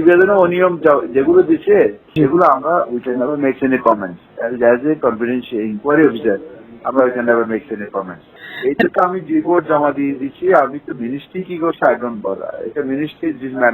প্রতিবেদনে নিয়ম যেগুলো দিচ্ছে সেগুলো আমরা we can never makes any comments. As a confidential inquiry officer আমরা we can never makes any comments. এইটা তো আমি রিপোর্ট জমা দিয়ে দিচ্ছি আমি তো মিনিস্ট্রি কি করছে আই ডোন্ট বলা এটা ministry this not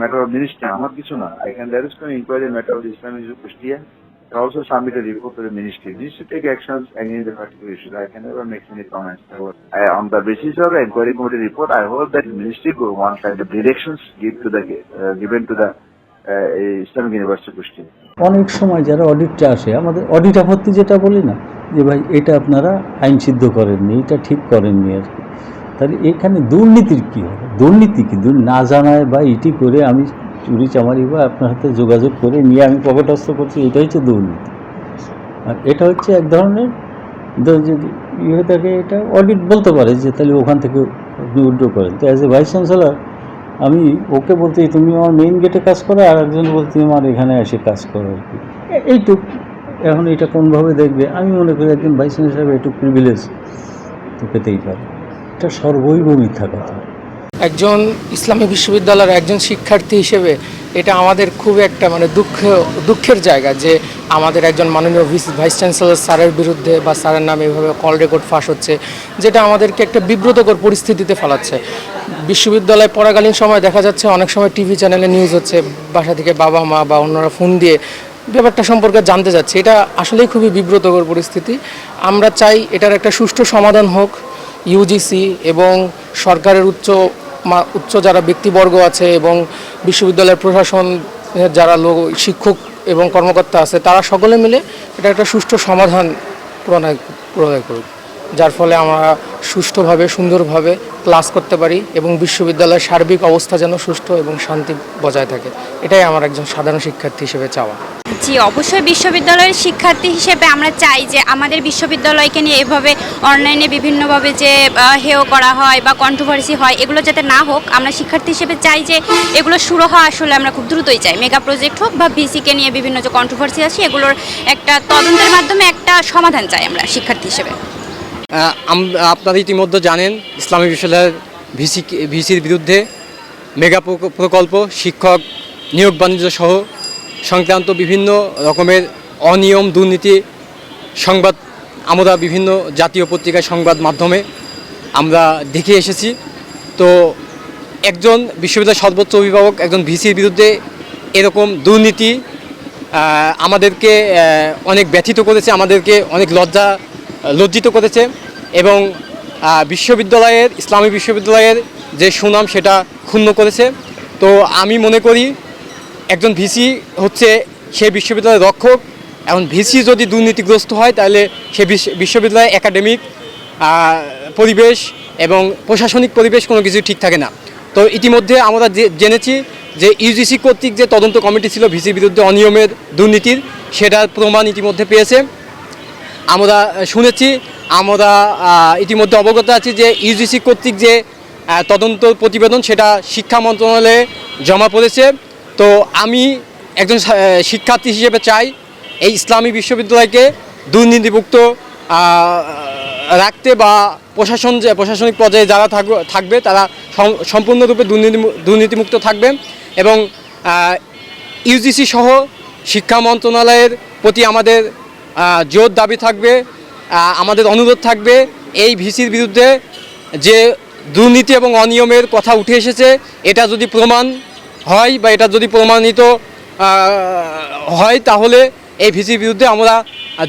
matter of ministry আমার কিছু না। আই ক্যান দ্যার ইজ কোন inquiry matter of Islamic Kushtia also submit a report to the ministry. This to take actions against the particular issues. I can never make any comments. I, on the basis of the inquiry committee report, I hope that the ministry go one kind of directions give to the uh, given to the uh, Islamic University Kushti. অনেক সময় যারা অডিটটা আসে আমাদের audit আপত্তি যেটা বলি না যে ভাই এটা আপনারা আইন সিদ্ধ করেননি এটা ঠিক করেননি আর কি তাহলে এখানে দুর্নীতির কী হবে দুর্নীতি কি না জানায় বা ইটি করে আমি চুরি চামারি বা আপনার হাতে যোগাযোগ করে নিয়ে আমি পকেটস্থ করছি এটা হচ্ছে দুর্নীতি। আর এটা হচ্ছে এক ধরনের যদি ইয়ে থাকে, এটা অডিট বলতে পারে যে তাহলে ওখান থেকে আপনি উড্র করেন। তো অ্যাজ এ ভাইস চ্যান্সেলার আমি ওকে বলতে, তুমি আমার মেইন গেটে কাজ করো, আর একজন বলতে আমার এখানে এসে কাজ করো আর কি। এইটুক। এখন এটা কোনভাবে দেখবে? আমি মনে করি একজন ভাইস হিসাবে একটু প্রিভিলেজ তো পেতেই পারে। এটা সর্বৈব মিথ্যা কথা। একজন ইসলামী বিশ্ববিদ্যালয়ের একজন শিক্ষার্থী হিসেবে এটা আমাদের খুব একটা মানে দুঃখ, দুঃখের জায়গা যে আমাদের একজন মাননীয় ভাইস চ্যান্সেলর স্যারের বিরুদ্ধে বা স্যারের নামে এভাবে কল রেকর্ড ফাঁস হচ্ছে, যেটা আমাদেরকে একটা বিব্রতকর পরিস্থিতিতে ফেলাচ্ছে। বিশ্ববিদ্যালয়ে পড়াকালীন সময় দেখা যাচ্ছে অনেক সময় টিভি চ্যানেলে নিউজ হচ্ছে, বাসা থেকে বাবা মা বা অন্যরা ফোন দিয়ে ব্যাপারটা সম্পর্কে জানতে যাচ্ছে। এটা আসলেই খুবই বিব্রতকর পরিস্থিতি। আমরা চাই এটার একটা সুষ্ঠু সমাধান হোক ইউজিসি এবং সরকারের উচ্চ উচ্চ যারা ব্যক্তিবর্গ আছে এবং বিশ্ববিদ্যালয়ের প্রশাসন যারা লোক, শিক্ষক এবং কর্মকর্তা আছে, তারা সকলে মিলে এটা একটা সুষ্ঠু সমাধান প্রণয় প্রণয় করুক। যার ফলে আমরা সুষ্ঠুভাবে, সুন্দরভাবে ক্লাস করতে পারি এবং বিশ্ববিদ্যালয়ের সার্বিক অবস্থা যেন সুষ্ঠু এবং শান্তি বজায় থাকে। এটাই আমার একজন সাধারণ শিক্ষার্থী হিসেবে চাওয়া। জি, অবশ্যই বিশ্ববিদ্যালয়ের শিক্ষার্থী হিসেবে আমরা চাই যে আমাদের বিশ্ববিদ্যালয়কে নিয়ে এভাবে অনলাইনে বিভিন্নভাবে যে হেও করা হয় বা কন্ট্রোভার্সি হয়, এগুলো যাতে না হোক, আমরা শিক্ষার্থী হিসেবে চাই যে এগুলো শুরু হওয়া আসলে আমরা খুব দ্রুতই চাই। মেগা প্রজেক্ট হোক বা ভিসিকে নিয়ে বিভিন্ন যে কন্ট্রোভার্সি আছে, এগুলোর একটা তদন্তের মাধ্যমে একটা সমাধান চাই আমরা শিক্ষার্থী হিসেবে। আপনারা ইতিমধ্যে জানেন, ইসলামী বিশ্ববিদ্যালয়ের ভিসি, ভিসির বিরুদ্ধে মেগা প্রকল্প শিক্ষক নিয়োগ বাণিজ্য সহ সংক্রান্ত বিভিন্ন রকমের অনিয়ম, দুর্নীতি সংবাদ, আমরা বিভিন্ন জাতীয় পত্রিকায় সংবাদ মাধ্যমে আমরা দেখে এসেছি। তো একজন বিশ্ববিদ্যালয়ের সর্বোচ্চ অভিভাবক, একজন ভিসির বিরুদ্ধে এরকম দুর্নীতি আমাদেরকে অনেক ব্যথিত করেছে, আমাদেরকে অনেক লজ্জা লজ্জিত করেছে এবং বিশ্ববিদ্যালয়ের, ইসলামী বিশ্ববিদ্যালয়ের যে সুনাম সেটা ক্ষুণ্ণ করেছে। তো আমি মনে করি একজন ভিসি হচ্ছে সে বিশ্ববিদ্যালয়ের রক্ষক এখন ভিসি যদি দুর্নীতিগ্রস্ত হয়, তাহলে সে বিশ্ব- বিশ্ববিদ্যালয়ের একাডেমিক পরিবেশ এবং প্রশাসনিক পরিবেশ কোনো কিছু ঠিক থাকে না। তো ইতিমধ্যে আমরা জেনেছি যে ইউজিসি কর্তৃক যে তদন্ত কমিটি ছিল ভিসির বিরুদ্ধে অনিয়মের দুর্নীতির, সেটার প্রমাণ ইতিমধ্যে পেয়েছে। আমরা শুনেছি, আমরা ইতিমধ্যে অবগত আছি যে ইউজিসি কর্তৃক যে তদন্ত প্রতিবেদন, সেটা শিক্ষা মন্ত্রণালয়ে জমা পড়েছে। তো আমি একজন শিক্ষার্থী হিসেবে চাই এই ইসলামী বিশ্ববিদ্যালয়কে দুর্নীতিমুক্ত রাখতে বা প্রশাসন যে, প্রশাসনিক পর্যায়ে যারা থাকবে তারা সম্পূর্ণরূপে দুর্নীতি, দুর্নীতিমুক্ত থাকবে এবং ইউজিসি সহ শিক্ষা মন্ত্রণালয়ের প্রতি আমাদের জোর দাবি থাকবে আমাদের অনুরোধ থাকবে এই ভিসির বিরুদ্ধে যে দুর্নীতি এবং অনিয়মের কথা উঠে এসেছে, এটা যদি প্রমাণ হয় বা এটা যদি প্রমাণিত হয় তাহলে এই ভিসির বিরুদ্ধে আমরা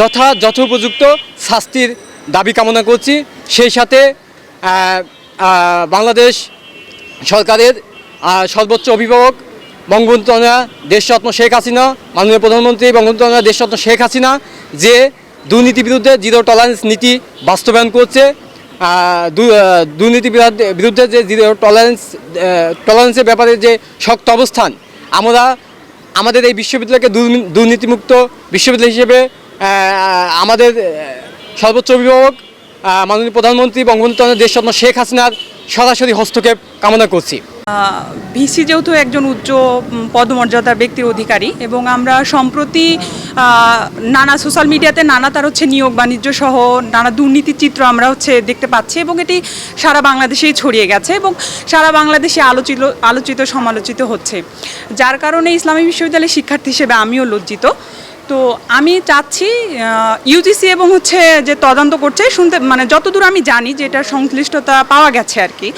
যথা যথোপযুক্ত শাস্তির দাবি কামনা করছি। সেই সাথে বাংলাদেশ সরকারের সর্বোচ্চ অভিভাবক বঙ্গবন্ধু কন্যা দেশরত্ন শেখ হাসিনা, মাননীয় প্রধানমন্ত্রী বঙ্গবন্ধু কন্যা দেশরত্ন শেখ হাসিনা, যে দুর্নীতি বিরুদ্ধে জিরো টলারেন্স নীতি বাস্তবায়ন করছে। দুর্নীতি বিরুদ্ধে- যে টলারেন্স টলারেন্সের ব্যাপারে যে শক্ত অবস্থান, আমরা, আমাদের এই বিশ্ববিদ্যালয়কে দুর্নী- দুর্নীতিমুক্ত বিশ্ববিদ্যালয় হিসেবে আমাদের সর্বোচ্চ অভিভাবক মাননীয় প্রধানমন্ত্রী বঙ্গবন্ধু দেশরত্ন শেখ হাসিনার সরাসরি হস্তক্ষেপ কামনা করছি। ভিসি যেহেতু একজন উচ্চ পদমর্যাদার ব্যক্তির অধিকারী, এবং আমরা সম্প্রতি নানা সোশ্যাল মিডিয়াতে নানা তার হচ্ছে নিয়োগ, বাণিজ্য সহ নানা দুর্নীতির চিত্র আমরা হচ্ছে দেখতে পাচ্ছি এবং এটি সারা বাংলাদেশেই ছড়িয়ে গেছে এবং সারা বাংলাদেশে আলোচিত আলোচিত, সমালোচিত হচ্ছে। যার কারণে ইসলামী বিশ্ববিদ্যালয়ের শিক্ষার্থী হিসেবে আমিও লজ্জিত। তো আমি চাচ্ছি ইউজিসি এবং হচ্ছে যে তদন্ত করছে, শুনতে মানে যতদূর আমি জানি যে এটার সংশ্লিষ্টতা পাওয়া গেছে আর কি।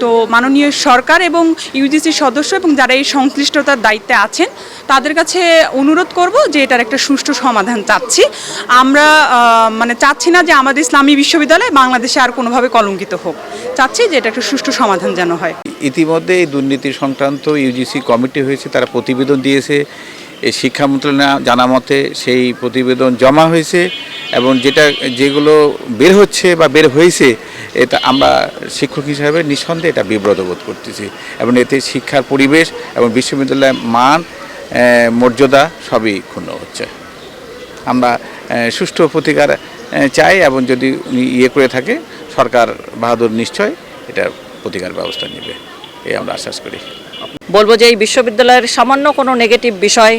তো মাননীয় সরকার এবং ইউজিসির সদস্য এবং যারা এই সংশ্লিষ্টতার দায়িত্বে আছেন, তাদের কাছে অনুরোধ করব যে এটার একটা সুষ্ঠু সমাধান চাচ্ছি। আমরা মানে চাচ্ছি না যে আমাদের ইসলামী বিশ্ববিদ্যালয় বাংলাদেশে আর কোনোভাবে কলঙ্কিত হোক। চাচ্ছি যে এটা একটা সুষ্ঠু সমাধান যেন হয়। ইতিমধ্যে এই দুর্নীতি সংক্রান্ত ইউজিসি কমিটি হয়েছে, তারা প্রতিবেদন দিয়েছে। এই শিক্ষা মন্ত্রণালয় জানা মতে সেই প্রতিবেদন জমা হয়েছে এবং যেটা, যেগুলো বের হচ্ছে বা বের হয়েছে, এটা আমরা শিক্ষক হিসাবে নিঃসন্দেহে এটা বিব্রত বোধ করতেছি। এবং এতে শিক্ষার পরিবেশ এবং বিশ্ববিদ্যালয়ের মান মর্যাদা সবই ক্ষুণ্ণ হচ্ছে। আমরা সুষ্ঠু প্রতিকার চাই এবং যদি উনি ইয়ে করে থাকে, সরকার বাহাদুর নিশ্চয় এটা প্রতিকার ব্যবস্থা নেবে। এই আমরা আশ্বাস করি। বলব যে এই বিশ্ববিদ্যালয়ের সামান্য কোনো নেগেটিভ বিষয়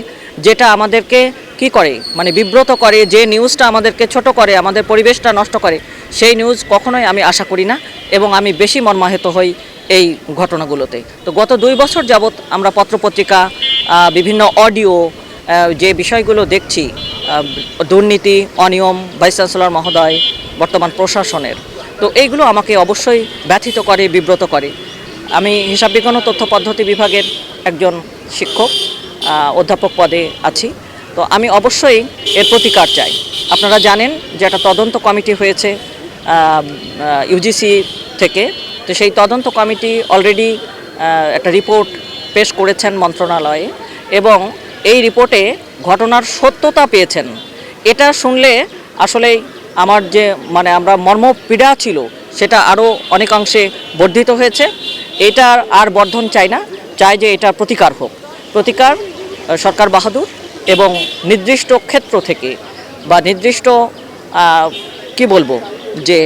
যেটা আমাদেরকে কি করে? মানে বিব্রত করে, যে নিউজটা আমাদেরকে ছোট করে, আমাদের পরিবেশটা নষ্ট করে, সেই নিউজ কখনোই আমি আশা করি না এবং আমি বেশি মর্মাহত হই এই ঘটনাগুলোতে। তো গত দুই বছর যাবৎ আমরা পত্রপত্রিকা বিভিন্ন অডিও যে বিষয়গুলো দেখছি দুর্নীতি, অনিয়ম, ভাইস চ্যান্সেলর মহোদয়, বর্তমান প্রশাসনের। তো এইগুলো আমাকে অবশ্যই ব্যথিত করে, বিব্রত করে। আমি হিসাব বিজ্ঞান ও তথ্য পদ্ধতি বিভাগের একজন শিক্ষক অধ্যাপক পদে আছি। তো আমি অবশ্যই এর প্রতিকার চাই। আপনারা জানেন যে একটা তদন্ত কমিটি হয়েছে ইউজিসি থেকে। তো সেই তদন্ত কমিটি অলরেডি একটা রিপোর্ট পেশ করেছেন মন্ত্রণালয়ে এবং এই রিপোর্টে ঘটনার সত্যতা পেয়েছেন। এটা শুনলে আসলেই আমার যে মানে আমরা মর্মপীড়া ছিল, সেটা আরও অনেকাংশে বর্ধিত হয়েছে। এটার আর বর্ধন চাই না, চাই যে এটার প্রতিকার হোক। প্রতিকার সরকার বাহাদুর এবং নির্দিষ্ট ক্ষেত্র থেকে বা নির্দিষ্ট কি বলব, যে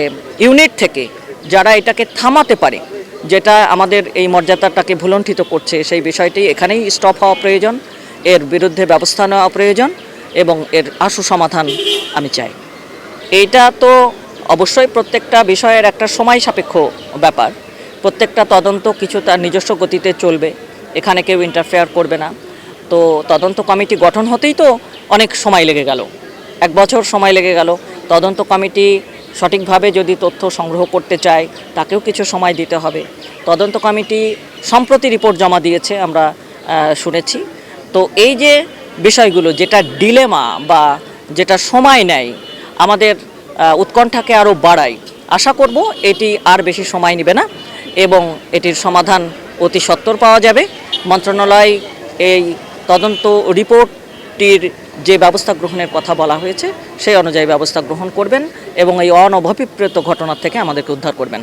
ইউনিট থেকে যারা এটাকে থামাতে পারে, যেটা আমাদের এই মর্যাদাটাকে ভুলণ্ঠিত করছে, সেই বিষয়টি এখানেই স্টপ হওয়া প্রয়োজন। এর বিরুদ্ধে ব্যবস্থা নেওয়া প্রয়োজন এবং এর আশু সমাধান আমি চাই। এইটা তো অবশ্যই প্রত্যেকটা বিষয়ের একটা সময় সাপেক্ষ ব্যাপার। প্রত্যেকটা তদন্ত কিছু তার নিজস্ব গতিতে চলবে, এখানে কেউ ইন্টারফেয়ার করবে না। তো তদন্ত কমিটি গঠন হতেই তো অনেক সময় লেগে গেল। এক বছর সময় লেগে গেল। তদন্ত কমিটি সঠিকভাবে যদি তথ্য সংগ্রহ করতে চায়, তাকেও কিছু সময় দিতে হবে। তদন্ত কমিটি সম্প্রতি রিপোর্ট জমা দিয়েছে, আমরা শুনেছি। তো এই যে বিষয়গুলো, যেটা ডিলেমা বা যেটা সময় নেয় আমাদের উৎকণ্ঠাকে আরও বাড়ায়। আশা করব এটি আর বেশি সময় নেবে না এবং এটির সমাধান অতি সত্বর পাওয়া যাবে। মন্ত্রণালয় এই তদন্ত রিপোর্টটির যে ব্যবস্থা গ্রহণের কথা বলা হয়েছে, সেই অনুযায়ী ব্যবস্থা গ্রহণ করবেন এবং এই অনভিপ্রেত ঘটনা থেকে আমাদেরকে উদ্ধার করবেন।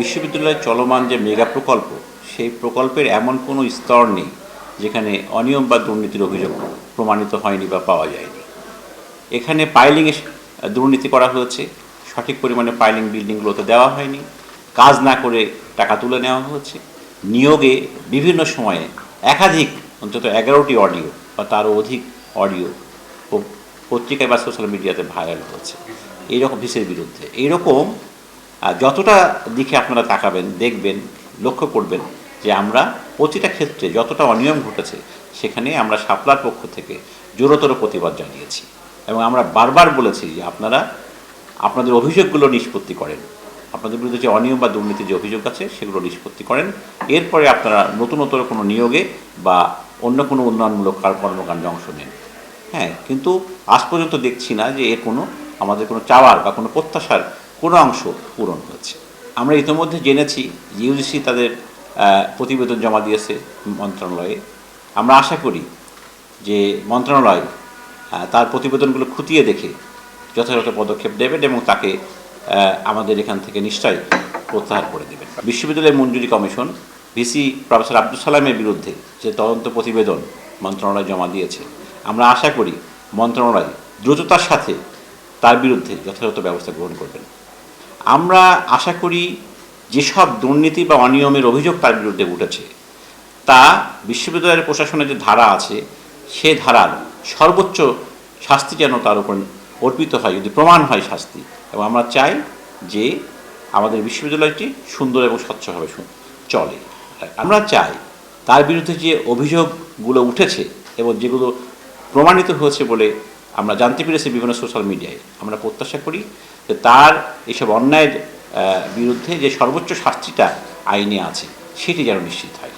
বিশ্ববিদ্যালয়ের চলমান যে মেগা প্রকল্প, সেই প্রকল্পের এমন কোনো স্তর নেই যেখানে অনিয়ম বা দুর্নীতির অভিযোগ প্রমাণিত হয়নি বা পাওয়া যায়নি। এখানে পাইলিংয়ে দুর্নীতি করা হয়েছে, সঠিক পরিমাণে পাইলিং বিল্ডিংগুলোতে দেওয়া হয়নি, কাজ না করে টাকা তুলে নেওয়া হয়েছে, নিয়োগে বিভিন্ন সময়ে একাধিক, অন্তত এগারোটি অডিও বা তারও অধিক অডিও পত্রিকায় বা সোশ্যাল মিডিয়াতে ভাইরাল হয়েছে। এইরকম ভিসের বিরুদ্ধে। এইরকম যতটা দিকে আপনারা তাকাবেন, দেখবেন, লক্ষ্য করবেন যে আমরা প্রতিটা ক্ষেত্রে যতটা অনিয়ম ঘটেছে, সেখানে আমরা সাপলার পক্ষ থেকে জোরতর প্রতিবাদ জানিয়েছি। এবং আমরা বারবার বলেছি যে আপনারা আপনাদের অভিযোগগুলো নিষ্পত্তি করেন। আপনাদের বিরুদ্ধে যে অনিয়ম বা দুর্নীতির যে অভিযোগ আছে, সেগুলো নিষ্পত্তি করেন। এরপরে আপনারা নতুনতর কোনো নিয়োগে বা অন্য কোনো উন্নয়নমূলক কার- কর্মকাণ্ডে অংশ নেন। হ্যাঁ কিন্তু আজ পর্যন্ত দেখছি না যে এর কোনো আমাদের কোনো চাওয়ার বা কোনো প্রত্যাশার কোনো অংশ পূরণ হয়েছে। আমরা ইতিমধ্যে জেনেছি ইউজিসি তাদের প্রতিবেদন জমা দিয়েছে মন্ত্রণালয়ে। আমরা আশা করি যে মন্ত্রণালয় তার প্রতিবেদনগুলো খুঁটিয়ে দেখে যথাযথ পদক্ষেপ দেবেন এবং তাকে আমাদের এখান থেকে নিশ্চয়ই প্রত্যাহার করে দেবেন বিশ্ববিদ্যালয় মঞ্জুরি কমিশন, ভিসি প্রফেসর আব্দুল সালামের বিরুদ্ধে যে তদন্ত প্রতিবেদন মন্ত্রণালয় জমা দিয়েছে, আমরা আশা করি মন্ত্রণালয় দ্রুততার সাথে তার বিরুদ্ধে যথাযথ ব্যবস্থা গ্রহণ করবেন। আমরা আশা করি যেসব দুর্নীতি বা অনিয়মের অভিযোগ তার বিরুদ্ধে উঠেছে, তা বিশ্ববিদ্যালয়ের প্রশাসনের যে ধারা আছে, সে ধারার সর্বোচ্চ শাস্তি যেন তার উপর অর্পিত হয়, যদি প্রমাণ হয় শাস্তি। এবং আমরা চাই যে আমাদের বিশ্ববিদ্যালয়টি সুন্দর এবং স্বচ্ছভাবে চলে। আমরা চাই তার বিরুদ্ধে যে অভিযোগগুলো উঠেছে এবং যেগুলো প্রমাণিত হয়েছে বলে আমরা জানতে পেরেছি বিভিন্ন সোশ্যাল মিডিয়ায়, আমরা প্রত্যাশা করি যে তার এসব অন্যায়ের বিরুদ্ধে যে সর্বোচ্চ শাস্তিটা আইনে আছে, সেটি যেন নিশ্চিত হয়।